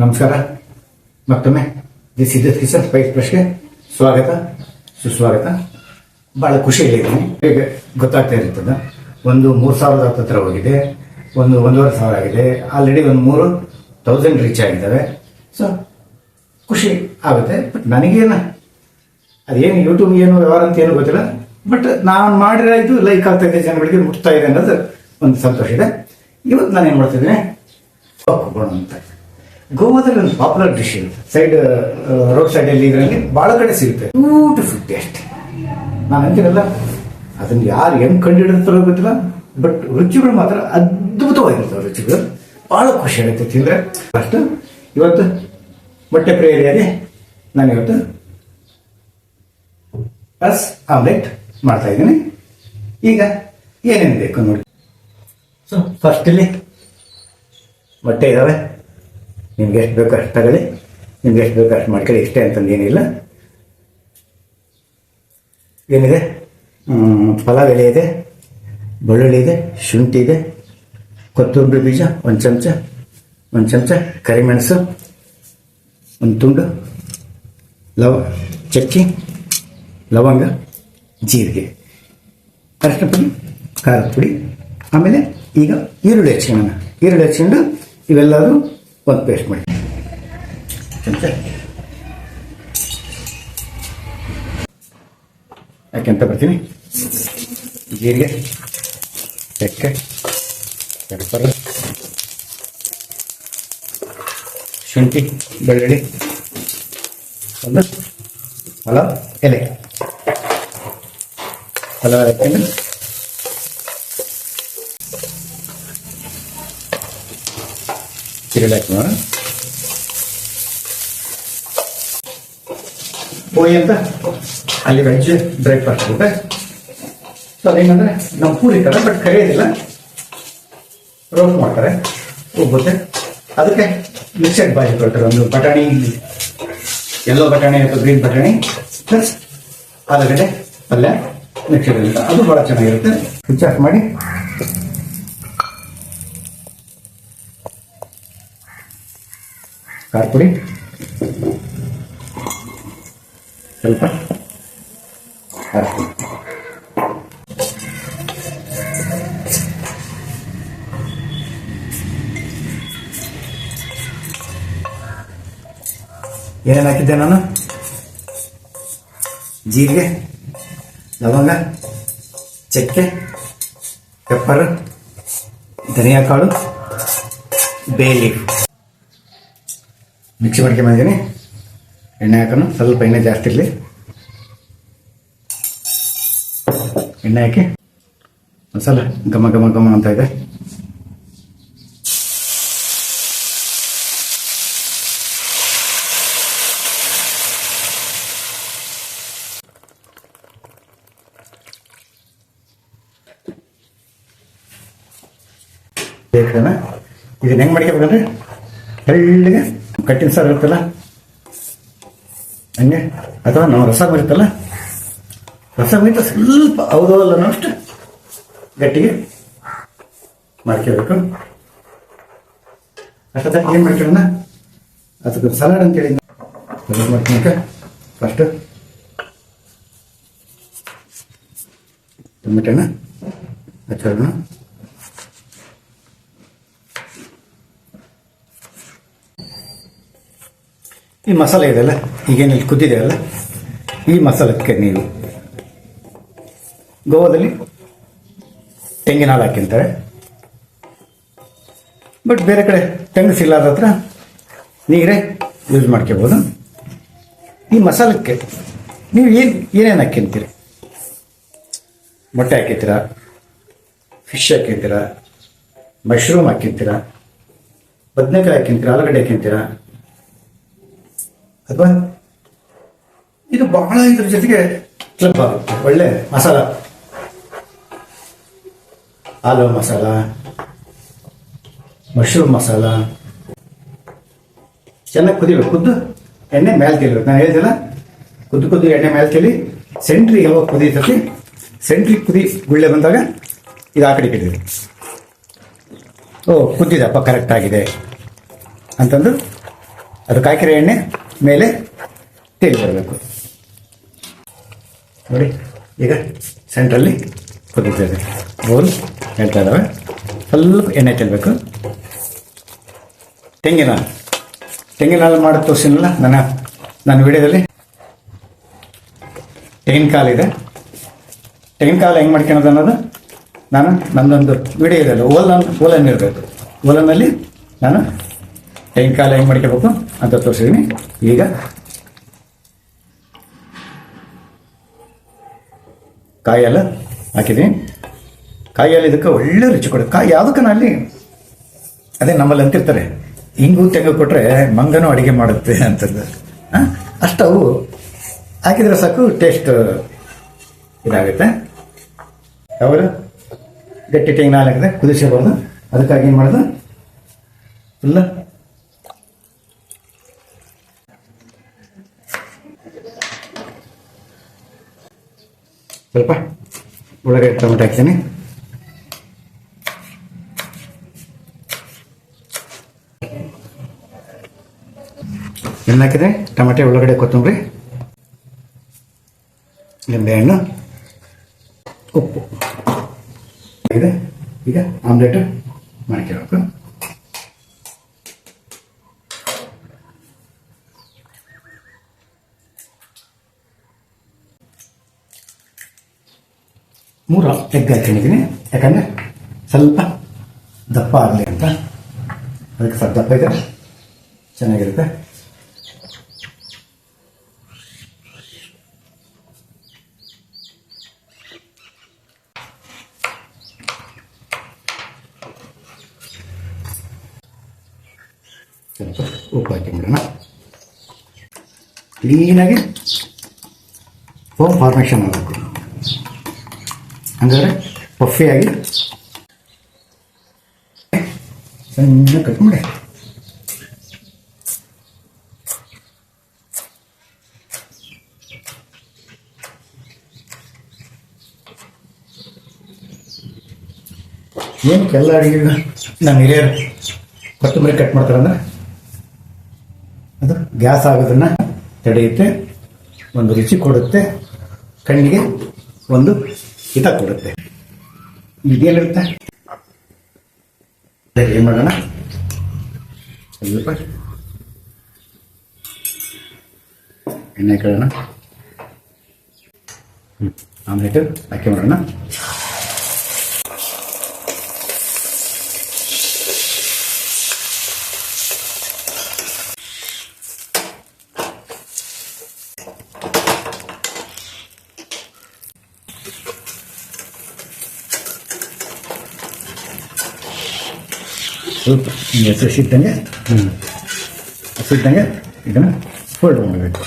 ನಮಸ್ಕಾರ ಮತ್ತೊಮ್ಮೆ the ಸಿದ್ಧತ್ kitchen Spice ಪ್ರಶ್ನೆ. ಸ್ವಾಗತ, ಸುಸ್ವಾಗತ. ಬಹಳ ಖುಷಿಯಲ್ಲಿದ್ದೀನಿ ಈಗ ಗೊತ್ತಾಗ್ತಾ ಇರ್ತದೆ ಒಂದು ಮೂರು ಸಾವಿರದ ಹತ್ತಿರ ಹೋಗಿದೆ, ಒಂದು ಒಂದೂವರೆ ಸಾವಿರ ಆಗಿದೆ. ಆಲ್ರೆಡಿ ಒಂದು ಮೂರು ತೌಸಂಡ್ ರೀಚ್ ಆಗಿದ್ದಾವೆ. ಸೊ ಖುಷಿ ಆಗುತ್ತೆ ಬಟ್ ನನಗೇನು? ಅದೇನು ಯೂಟ್ಯೂಬ್ ಏನು, ವ್ಯವಹಾರ ಅಂತ ಏನು ಗೊತ್ತಿಲ್ಲ. ಬಟ್ ನಾನು ಮಾಡಿರೋ ಇದು ಲೈಕ್ ಆಗ್ತಾ ಇದೆ, ಜನಗಳಿಗೆ ಮುಟ್ತಾ ಇದೆ ಅನ್ನೋದು ಒಂದು ಸಂತೋಷ ಇದೆ. ಇವತ್ತು ನಾನು ಏನು ಮಾಡ್ತಿದ್ದೀನಿ ಅಂತ. ಗೋವಾದಲ್ಲಿ ಒಂದು ಪಾಪ್ಯುಲರ್ ಡಿಶ್ ಇರುತ್ತೆ ಸೈಡ್ ರೋಡ್ ಸೈಡ್ ಅಲ್ಲಿ ಇದರಲ್ಲಿ ಬಹಳ ಕಡೆ ಸಿಗುತ್ತೆ. ಬ್ಯೂಟಿಫುಲ್ ಟೇಸ್ಟ್ ನಾನು ಅಂತೀನಲ್ಲ, ಅದನ್ನ ಯಾರು ಹೆಂಗ್ ಕಂಡುಹಿಡಿತಾರೋ ಗೊತ್ತಿಲ್ಲ ಬಟ್ ರುಚಿಗಳು ಮಾತ್ರ ಅದ್ಭುತವಾಗಿರ್ತವೆ ರುಚಿಗಳು. ಬಹಳ ಖುಷಿ ಆಗುತ್ತೆ ತಿಂದ್ರೆ. ಅಷ್ಟು. ಇವತ್ತು ಮೊಟ್ಟೆ ಪ್ರೇರಿಯಾಗಿ ನಾನು ಇವತ್ತು ಪ್ಲಸ್ ಆಮ್ಲೆಟ್ ಮಾಡ್ತಾ ಇದ್ದೀನಿ. ಈಗ ಏನೇನು ಬೇಕು ನೋಡಿ. ಸೊ ಫಸ್ಟ್ ಇಲ್ಲಿ ಮೊಟ್ಟೆ ಇದ್ದಾವೆ ನಿಮ್ಗೆ ಎಷ್ಟು ಬೇಕೋ ಅಷ್ಟು ತಗೊಳ್ಳಿ. ನಿಮ್ಗೆ ಎಷ್ಟು ಬೇಕೋ ಅಷ್ಟು ಮಾಡ್ಕೊಳ್ಳಿ. ಇಷ್ಟೇ ಅಂತಂದೇನಿಲ್ಲ ಏನಿದೆ? ಪಲಾವ್ ಎಲೆ ಇದೆ, ಬೆಳ್ಳುಳ್ಳಿ ಇದೆ, ಶುಂಠಿ ಇದೆ, ಕೊತ್ತಂಬರಿ ಬೀಜ, ಒಂದು ಚಮಚ ಒಂದು ಚಮಚ ಕರಿಮೆಣಸು, ಒಂದು ತುಂಡು, ಲವ, ಚಕ್ಕಿ, ಲವಂಗ, ಜೀರಿಗೆ. ಅರಿಶಿನ ಪುಡಿ, ಖಾರದ ಪುಡಿ, ಆಮೇಲೆ ಈಗ ಈರುಳ್ಳಿ ಹಚ್ಕೊಳ್ಳೋಣ ಈರುಳ್ಳಿ ಹಚ್ಕೊಂಡು ಇವೆಲ್ಲರೂ ಒಂದು ಪೇಸ್ಟ್ ಮಾಡಿ ಚಮಚ ಯಾಕೆಂತ ಬರ್ತೀನಿ? ಜೀರಿಗೆ, ಚಕ್ಕೆ, ಪೆಪ್ಪರ್, ಶುಂಠಿ, ಬೆಳ್ಳುಳ್ಳಿ ಒಂದು ಪಲಾವ್, ಎಲೆ. ಪಲಾವ್ ಹಾಕೊಂಡು ಈರುಳ್ಳಿ ಹಾಕಿ ನೋಡ ಹೋಗಿ ಅಂತ. ಅಲ್ಲಿ ವೆಜ್ ಬ್ರೇಕ್ಫಾಸ್ಟ್ ಊಟ. ಸೊ ಅದೇನಂದ್ರೆ ನಮ್ಮ ಪೂರಿ ತರ ಬಟ್ ಕರಿಯೋದಿಲ್ಲ. ರೋಸ್ಟ್ ಮಾಡ್ತಾರೆ ಉಬ್ಬುತ್ತೆ ಅದಕ್ಕೆ ಮಿಕ್ಸೆಡ್ ಬಾಯಿ ಕೊಡ್ತಾರೆ ಒಂದು ಬಟಾಣಿ ಎಲ್ಲೋ ಬಟಾಣಿ ಅಥವಾ ಗ್ರೀನ್ ಬಟಾಣಿ ಪ್ಲಸ್ ಆಲೂಗಡ್ಡೆ, ಪಲ್ಯ ಮಿಕ್ಸೆಡ್ ಅದು ಬಹಳ ಚೆನ್ನಾಗಿರುತ್ತೆ. ಸ್ವಿಚ್ ಮಾಡಿ. ಖಾರ ಪುಡಿ ಸ್ವಲ್ಪ. ಖಾರ ಪುಡಿ ಏನೇನು ಹಾಕಿದ್ದೆ ನಾನು? ಜೀರಿಗೆ, ಲವಂಗ, ಚಕ್ಕೆ ಪೆಪ್ಪರ್ ಧನಿಯಾ ಕಾಳು ಬೇ ಲೀಫ್ ಮಿಕ್ಸಿ ಮಾಡ್ಕೊಂಬಂದಿದ್ದೀನಿ ಎಣ್ಣೆ ಹಾಕೋಣ. ಸ್ವಲ್ಪ ಎಣ್ಣೆ ಜಾಸ್ತಿ ಇರಲಿ. ಎಣ್ಣೆ ಹಾಕಿ. ಮಸಾಲೆ ಘಮ ಘಮ ಘಮ ಅಂತ ಇದೆ. ಇದನ್ನ ಹೆಂಗ್ ಮಾಡ್ಕೋಬೇಕಂದ್ರೆ? ಹಳ್ಳಿಗೆ ಕಟ್ಟಿನ ಸಾರು ಇರುತ್ತಲ್ಲ? ಹಂಗೆ? ಅಥವಾ ನಾವು ರಸ ಬರುತ್ತಲ್ಲ ರಸ ಬರೀತ ಸ್ವಲ್ಪ ಹೌದಲ್ಲ ಅಷ್ಟು ಗಟ್ಟಿಗೆ ಮಾಡ್ಕೋಬೇಕು ಅಷ್ಟದ ಏನು ಮಾಡ್ಕೊಳ್ಳೋಣ? ಅದಕ್ಕೆ ಸಲಾಡ್ ಅಂತೇಳಿ ಮಾಡ್ಕೊಳಕ್ಕೆ ಫಸ್ಟ್ ಟೊಮೆಟೊನ ಹಚ್ಚೋಣ. ಈ ಮಸಾಲೆ ಇದೆಯಲ್ಲ? ಈಗೇನು ಇಲ್ಲಿ ಕುದ್ದಿದೆಯಲ್ಲ? ಈ ಮಸಾಲಕ್ಕೆ ನೀವು ಗೋವಾದಲ್ಲಿ ತೆಂಗಿನ ಹಾಲು ಹಾಕಿರ್ತಾರೆ. ಬಟ್ ಬೇರೆ ಕಡೆ ತೆಂಗು ಸಿಗ್ಲಾರ್ದ ಹತ್ರ ನೀರೇ ಯೂಸ್ ಮಾಡ್ಕೋಬೋದು. ಈ ಮಸಾಲಕ್ಕೆ ನೀವು ಏನು ಏನೇನು ಹಾಕಿರ್ತೀರಿ? ಮೊಟ್ಟೆ ಹಾಕಿರ್ತೀರಾ? ಫಿಶ್ ಹಾಕಿರ್ತೀರಾ? ಮಶ್ರೂಮ್ ಹಾಕಿರ್ತೀರಾ? ಬದನೆಕಾಯಿ ಹಾಕಿರ್ತೀರಾ? ಆಲೂಗಡ್ಡೆ ಹಾಕಿರ್ತೀರಾ? ಅಥವಾ ಇದು ಬಹಳ ಇದ್ರ ಜೊತೆಗೆ ಆಗುತ್ತೆ ಒಳ್ಳೆ ಮಸಾಲ. ಆಲೂ ಮಸಾಲ, ಮಶ್ರೂಮ್ ಮಸಾಲ. ಚೆನ್ನಾಗಿ ಕುದಿಬೇಕು. ಕುದ್ದು ಎಣ್ಣೆ ಮೇಲೆ ತೆಲಿಬೇಕು ನಾನು ಹೇಳಿದಿಲ್ಲ ಕುದ್ದು ಕುದ್ದು ಎಣ್ಣೆ ಮೇಲೆ ತೆಲಿ ಸೆಂಟ್ರಿ ಯಾವಾಗ ಕುದೀತತಿ ಸೆಂಟ್ರಿ ಕುದಿ ಗುಳ್ಳೆ ಬಂದಾಗ ಇದು ಆ ಕಡೆ ಇಟ್ಟಿದೆ ಓ, ಕುದ್ದಿದಪ್ಪ ಕರೆಕ್ಟ್ ಆಗಿದೆ. ಅಂತಂದು ಅದು ಕಾಯ್ಕರೆ ಎಣ್ಣೆ. ಮೇಲೆ ತೇಲಿ ಬರಬೇಕು ನೋಡಿ, ಈಗ ಸೆಂಟ್ರಲ್ಲಿ ಕುದೀತಾ ಇದೆ ಬೋಲ್, ಹೇಳ್ತಾ ಇದ್ದಾವೆ. ಸ್ವಲ್ಪ ಎಣ್ಣೆ ಚೆಲ್ಲಬೇಕು ತೆಂಗಿನ ತೆಂಗಿನ ಹಾಲು ಮಾಡಿ ತೋರಿಸಿನಲ್ಲ ನನ್ನ ನನ್ನ ವಿಡಿಯೋದಲ್ಲಿ? ತೆಂಗಿನಕಾಲು ಇದೆ. ತೆಂಗಿನಕಾಲು ಹೆಂಗೆ ಮಾಡ್ಕೊಳೋದು ಅನ್ನೋದು ನಾನು ನನ್ನೊಂದು ವಿಡಿಯೋ ಇದೆ ಓಲನ್ ಓಲನ್ ಇರಬೇಕು. ಓಲನಲ್ಲಿ ನಾನು ತೆಂಗಿನಕಾಲು ಹೆಂಗೆ ಮಾಡ್ಕೋಬೇಕು ಅಂತ ತೋರಿಸಿದ್ದೀನಿ ಈಗ ಕಾಯೆಲ್ಲ ಹಾಕಿದ್ದೀನಿ ಕಾಯಿಯಲ್ಲಿ ಇದಕ್ಕೆ ಒಳ್ಳೆ ರುಚಿ ಕೊಡು ಕಾಯಿ ಯಾವುದಕ್ಕನ ಅಲ್ಲಿ ಅದೇ ನಮ್ಮಲ್ಲಿ ಅಂತಿರ್ತಾರೆ. ಹಿಂಗು ತೆಂಗು ಕೊಟ್ರೆ ಮಂಗನೂ ಅಡಿಗೆ ಮಾಡುತ್ತೆ ಅಂತಂದು ಆ? ಅಷ್ಟು ಅವು ಹಾಕಿದ್ರೆ ಸಾಕು ಟೇಸ್ಟ್ ಇದಾಗುತ್ತೆ. ಅವರು ಗಟ್ಟಿ ತೆಂಗಿನ ಹಾಲು ಅದಕ್ಕಾಗಿ ಏನು ಮಾಡೋದು? ಫುಲ್ಲ ಸ್ವಲ್ಪ ಒಳಗಡೆ ಟೊಮೆಟೊ ಹಾಕ್ತೀನಿ. ಎಣ್ಣೆ ಹಾಕಿದ್ರೆ ಟೊಮೆಟೊ ಒಳಗಡೆ ಕೊತ್ತಂಬರಿ ನಿಂಬೆಹಣ್ಣು ಉಪ್ಪು. ಇದೆ ಈಗ ಆಮ್ಲೆಟ್ ಮಾಡ್ಕೊಳ್ಬೇಕು ಮೂರು ಎಗ್ ಹಾಕೊಂಡಿದ್ದೀನಿ ಯಾಕಂದ್ರೆ ಸ್ವಲ್ಪ ದಪ್ಪ ಆಗಲಿ ಅಂತ. ಅದಕ್ಕೆ ಸ್ವಲ್ಪ ದಪ್ಪ ಇದೆ ಚೆನ್ನಾಗಿರುತ್ತೆ. ಸ್ವಲ್ಪ ಉಪ್ಪು ಹಾಕಿಬಿಡೋಣ ಕ್ಲೀನಾಗಿ ಫೋಮ್ ಫಾರ್ಮೇಷನ್ ಆಗಬೇಕು ಹಂಗಾದ್ರೆ ಪಫಿಯಾಗಿ ಸಣ್ಣ ಕಟ್ ಮಾಡಿ. ಏನಕ್ಕೆ ಎಲ್ಲ ಅಡಿಗೆ ನಮ್ಮ ಹಿರಿಯರು ಕೊತ್ತಂಬರಿ ಕಟ್ ಮಾಡ್ತಾರಂದ್ರೆ ಅದು ಗ್ಯಾಸ್ ಆಗೋದನ್ನ ತಡೆಯುತ್ತೆ, ಒಂದು ರುಚಿ ಕೊಡುತ್ತೆ, ಕಣ್ಣಿಗೆ ಒಂದು ಹಿತ ಕೊಡುತ್ತೆ. ಇದೇನಿರುತ್ತೆ ಏನು ಮಾಡೋಣ? ಸ್ವಲ್ಪ. ಎಣ್ಣೆ ಕಳೋಣ ಹ್ಞೂ ಆಮ್ಲೆಟ್ ಹಾಕಿ ಮಾಡೋಣ. ಸ್ವಲ್ಪ ಹಸಿಟ್ಟಂಗೆ ಹ್ಞೂ ಹಸಿಟ್ಟಂಗೆ ಇದನ್ನು ಫೋಲ್ಡ್ ಮಾಡಬೇಕು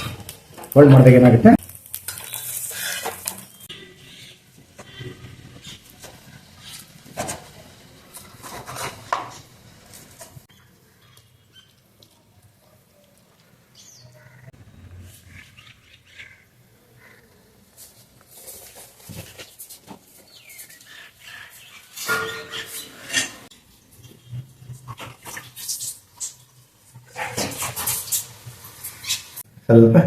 ಫೋಲ್ಡ್ ಮಾಡಿದಾಗ ಏನಾಗುತ್ತೆ ಸ್ವಲ್ಪ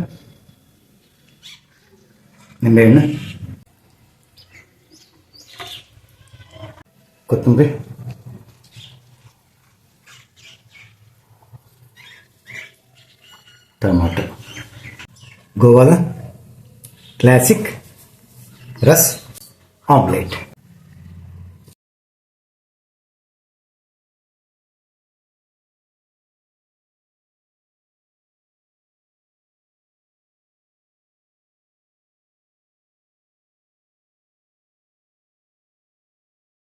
ನಿಂಬೆಹಣ್ಣು ಕೊತ್ತಂಬರಿ ಟೊಮಾಟೊ ಗೋವಾದ ಕ್ಲಾಸಿಕ್ ರಸ್ ಆಮ್ಲೆಟ್